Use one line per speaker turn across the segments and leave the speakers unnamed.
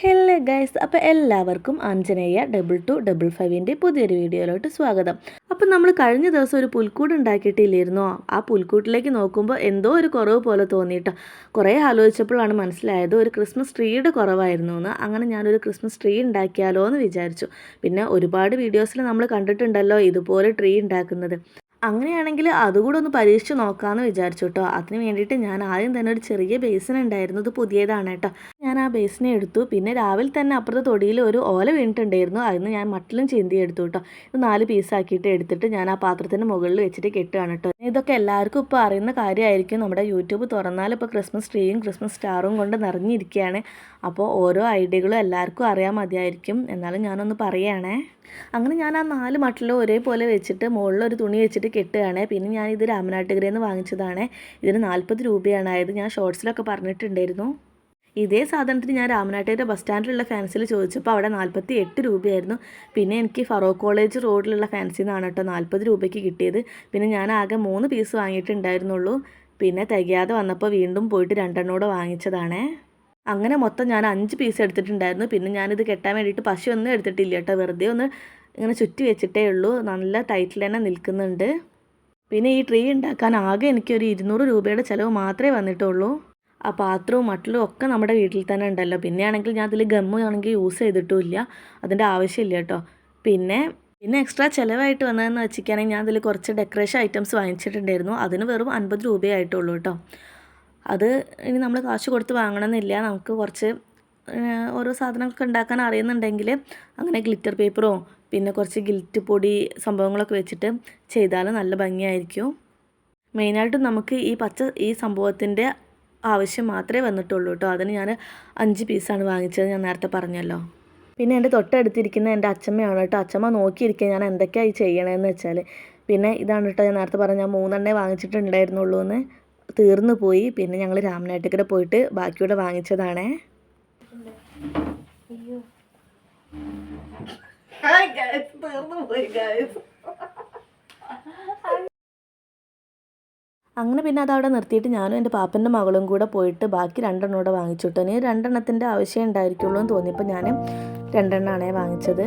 Hello guys അപ്പോൾ എല്ലാവർക്കും Anjaneya double two double ഫൈവിന്റെ പുതിയൊരു വീഡിയോയിലോട്ട് സ്വാഗതം. അപ്പോൾ നമ്മൾ കഴിഞ്ഞ ദിവസം ഒരു പുൽക്കൂട് ഉണ്ടാക്കിയിട്ടില്ലായിരുന്നോ? ആ പുൽക്കൂട്ടിലേക്ക് നോക്കുമ്പോൾ എന്തോ ഒരു കുറവ് പോലെ തോന്നിയിട്ടോ. കുറേ ആലോചിച്ചപ്പോഴാണ് മനസ്സിലായത് ഒരു ക്രിസ്മസ് ട്രീയുടെ കുറവായിരുന്നു എന്ന്. അങ്ങനെ ഞാനൊരു ക്രിസ്മസ് ട്രീ ഉണ്ടാക്കിയാലോ എന്ന് വിചാരിച്ചു. പിന്നെ ഒരുപാട് വീഡിയോസിൽ നമ്മൾ കണ്ടിട്ടുണ്ടല്ലോ ഇതുപോലെ ട്രീ ഉണ്ടാക്കുന്നത്. അങ്ങനെയാണെങ്കിൽ അതുകൂടെ ഒന്ന് പരീക്ഷിച്ച് നോക്കാമെന്ന് വിചാരിച്ചു കേട്ടോ. അതിന് വേണ്ടിയിട്ട് ഞാൻ ആദ്യം തന്നെ ഒരു ചെറിയ ബേസിൻ ഉണ്ടായിരുന്നു. ഇത് പുതിയതാണ് കേട്ടോ. ഞാൻ ആ ബേസിനെ എടുത്തു. പിന്നെ രാവിലെ തന്നെ അപ്പുറത്തെ തൊടിയിൽ ഒരു ഓല വീണിട്ടുണ്ടായിരുന്നു. അതിന് ഞാൻ മട്ടിലും ചിന്തി എടുത്തു കേട്ടോ. ഇത് നാല് പീസാക്കിയിട്ട് എടുത്തിട്ട് ഞാൻ ആ പാത്രത്തിന് മുകളിൽ വെച്ചിട്ട് കെട്ടുകയാണ് കേട്ടോ. ഇതൊക്കെ എല്ലാവർക്കും ഇപ്പോൾ അറിയുന്ന കാര്യമായിരിക്കും. നമ്മുടെ യൂട്യൂബ് തുറന്നാൽ ഇപ്പോൾ ക്രിസ്മസ് ട്രീയും ക്രിസ്മസ് സ്റ്റാറും കൊണ്ട് നിറഞ്ഞിരിക്കുകയാണ്. അപ്പോൾ ഓരോ ഐഡിയകളും എല്ലാവർക്കും അറിയാൻ മതിയായിരിക്കും. എന്നാലും ഞാനൊന്ന് പറയുകയാണേ. അങ്ങനെ ഞാൻ ആ നാല് മട്ടിലും ഒരേപോലെ വെച്ചിട്ട് മുകളിൽ ഒരു തുണി വെച്ചിട്ട് കെട്ടുകയാണ്. പിന്നെ ഞാൻ ഇത് രാമനാട്ടുകരയിൽ നിന്ന് വാങ്ങിച്ചതാണ്. ഇതിന് നാൽപ്പത് രൂപയാണ്. ആയത് ഞാൻ ഷോർട്സിലൊക്കെ പറഞ്ഞിട്ടുണ്ടായിരുന്നു. ഇതേ സാധനത്തിന് ഞാൻ രാമനാട്ടേന്റെ ബസ് സ്റ്റാൻഡിലുള്ള ഫാൻസിൽ ചോദിച്ചപ്പോൾ അവിടെ നാൽപ്പത്തി എട്ട് രൂപയായിരുന്നു. പിന്നെ എനിക്ക് ഫറോക്ക് കോളേജ് റോഡിലുള്ള ഫാൻസിൽ നിന്നാണ് കേട്ടോ നാൽപ്പത് രൂപയ്ക്ക് കിട്ടിയത്. പിന്നെ ഞാൻ ആകെ മൂന്ന് പീസ് വാങ്ങിയിട്ടുണ്ടായിരുന്നുള്ളൂ. പിന്നെ തികയാതെ വന്നപ്പോൾ വീണ്ടും പോയിട്ട് രണ്ടെണ്ണോടെ വാങ്ങിച്ചതാണേ. അങ്ങനെ മൊത്തം ഞാൻ അഞ്ച് പീസ് എടുത്തിട്ടുണ്ടായിരുന്നു. പിന്നെ ഞാനിത് കെട്ടാൻ വേണ്ടിയിട്ട് പശു ഒന്നും എടുത്തിട്ടില്ല കേട്ടോ. വെറുതെ ഒന്ന് ഇങ്ങനെ ചുറ്റി വെച്ചിട്ടേ ഉള്ളൂ. നല്ല ടൈറ്റിൽ തന്നെ നിൽക്കുന്നുണ്ട്. പിന്നെ ഈ ട്രീ ഉണ്ടാക്കാൻ ആകെ എനിക്കൊരു ഇരുന്നൂറ് രൂപയുടെ ചിലവ് മാത്രമേ വന്നിട്ടുള്ളൂ. ആ പാത്രവും മട്ടിലും ഒക്കെ നമ്മുടെ വീട്ടിൽ തന്നെ ഉണ്ടല്ലോ. പിന്നെ ആണെങ്കിൽ ഞാൻ അതിൽ ഗമ്മ് ആണെങ്കിൽ യൂസ് ചെയ്തിട്ടുമില്ല. അതിന്റെ ആവശ്യമില്ല കേട്ടോ. പിന്നെ പിന്നെ എക്സ്ട്രാ ചിലവായിട്ട് വന്നതെന്ന് വെച്ചിരിക്കുകയാണെങ്കിൽ ഞാൻ അതിൽ കുറച്ച് ഡെക്കറേഷൻ ഐറ്റംസ് വാങ്ങിച്ചിട്ടുണ്ടായിരുന്നു. അതിന് വെറും അൻപത് രൂപയായിട്ടുള്ളൂ കേട്ടോ. അത് ഇനി നമ്മൾ കാശ് കൊടുത്ത് വാങ്ങണമെന്നില്ല. നമുക്ക് കുറച്ച് ഓരോ സാധനങ്ങളൊക്കെ ഉണ്ടാക്കാൻ അറിയുന്നുണ്ടെങ്കിൽ അങ്ങനെ ഗ്ലിറ്റർ പേപ്പറോ പിന്നെ കുറച്ച് ഗിൽറ്റ് പൊടി സംഭവങ്ങളൊക്കെ വെച്ചിട്ട് ചെയ്താൽ നല്ല ഭംഗിയായിരിക്കും. മെയിനായിട്ടും നമുക്ക് ഈ പച്ച ഈ സംഭവത്തിന്റെ ആവശ്യം മാത്രമേ വന്നിട്ടുള്ളൂ കേട്ടോ. അതിന് ഞാൻ അഞ്ച് പീസാണ് വാങ്ങിച്ചത്. ഞാൻ നേരത്തെ പറഞ്ഞല്ലോ. പിന്നെ എന്റെ തൊട്ടടുത്തിരിക്കുന്ന എന്റെ അച്ഛമ്മയാണ് കേട്ടോ. അച്ഛമ്മ നോക്കിയിരിക്കുക ഞാൻ എന്തൊക്കെയാണ് ഈ ചെയ്യണതെന്ന് വെച്ചാൽ പിന്നെ ഇതാണ് കേട്ടോ. ഞാൻ നേരത്തെ പറഞ്ഞ ഞാൻ മൂന്നെണ്ണേ വാങ്ങിച്ചിട്ടുണ്ടായിരുന്നുള്ളൂ എന്ന് തീർന്നു പോയി. പിന്നെ ഞങ്ങൾ രാമനാട്ടുകര പോയിട്ട് ബാക്കിയൂടെ വാങ്ങിച്ചതാണേ. അങ്ങനെ പിന്നെ അതവിടെ നിർത്തിയിട്ട് ഞാനും എന്റെ പാപ്പന്റെ മകളും കൂടെ പോയിട്ട് ബാക്കി രണ്ടെണ്ണം കൂടെ വാങ്ങിച്ചു കേട്ടോ ഇനി രണ്ടെണ്ണത്തിന്റെ ആവശ്യം ഉണ്ടായിരിക്കുള്ളൂ എന്ന് തോന്നിയപ്പോൾ ഞാൻ രണ്ടെണ്ണമാണേ വാങ്ങിച്ചത്.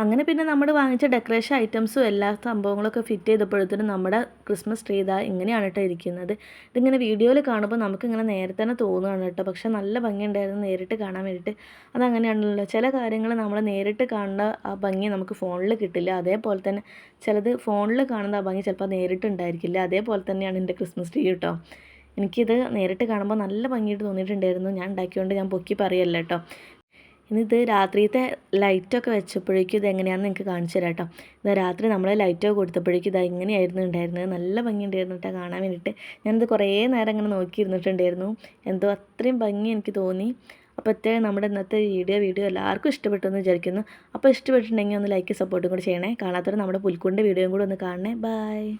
അങ്ങനെ പിന്നെ നമ്മൾ വാങ്ങിച്ച ഡെക്കറേഷൻ ഐറ്റംസും എല്ലാ സംഭവങ്ങളൊക്കെ ഫിറ്റ് ചെയ്തപ്പോഴത്തേനും നമ്മുടെ ക്രിസ്മസ് ട്രീ ഇതാ ഇങ്ങനെയാണ് കേട്ടോ ഇരിക്കുന്നത്. ഇതിങ്ങനെ വീഡിയോയിൽ കാണുമ്പോൾ നമുക്കിങ്ങനെ നേരത്തെ തന്നെ തോന്നുകയാണ് കേട്ടോ പക്ഷേ നല്ല ഭംഗിയുണ്ടായിരുന്നു നേരിട്ട് കാണാൻ വേണ്ടിയിട്ട് അതങ്ങനെയാണല്ലോ. ചില കാര്യങ്ങൾ നമ്മൾ നേരിട്ട് കാണുന്ന ആ ഭംഗി നമുക്ക് ഫോണിൽ കിട്ടില്ല. അതേപോലെ തന്നെ ചിലത് ഫോണിൽ കാണുന്ന ആ ഭംഗി ചിലപ്പോൾ നേരിട്ട് ഉണ്ടായിരിക്കില്ല. അതേപോലെ തന്നെയാണ് എന്റെ ക്രിസ്മസ് ട്രീ കേട്ടോ എനിക്കിത് നേരിട്ട് കാണുമ്പോൾ നല്ല ഭംഗിയായിട്ട് തോന്നിയിട്ടുണ്ടായിരുന്നു. ഞാൻ ഉണ്ടാക്കിയോണ്ട് ഞാൻ പൊക്കി പറയല്ല കേട്ടോ ഇനിയിത് രാത്രിയത്തെ ലൈറ്റൊക്കെ വെച്ചപ്പോഴേക്കും ഇത് എങ്ങനെയാണെന്ന് നിങ്ങൾക്ക് കാണിച്ചു തരാം കേട്ടോ ഇത് രാത്രി നമ്മൾ ലൈറ്റൊക്കെ കൊടുത്തപ്പോഴേക്കും ഇത് എങ്ങനെയായിരുന്നു ഉണ്ടായിരുന്നത്. നല്ല ഭംഗി ഉണ്ടായിരുന്നു കേട്ടോ കാണാൻ വേണ്ടിയിട്ട് ഞാനിത് കുറേ നേരം അങ്ങനെ നോക്കിയിരുന്നിട്ടുണ്ടായിരുന്നു. എന്തോ അത്രയും ഭംഗി എനിക്ക് തോന്നി. പ്രത്യേകം നമ്മുടെ ഇന്നത്തെ വീഡിയോ വീഡിയോ എല്ലാവർക്കും ഇഷ്ടപ്പെട്ടു എന്ന് വിചാരിക്കുന്നു. അപ്പോൾ ഇഷ്ടപ്പെട്ടിട്ടുണ്ടെങ്കിൽ ഒന്ന് ലൈക്ക് സപ്പോർട്ടും കൂടി ചെയ്യണേ. കാണാത്തവർ നമ്മുടെ പുൽക്കൂടിന്റെ വീഡിയോയും കൂടെ ഒന്ന് കാണണേ. ബൈ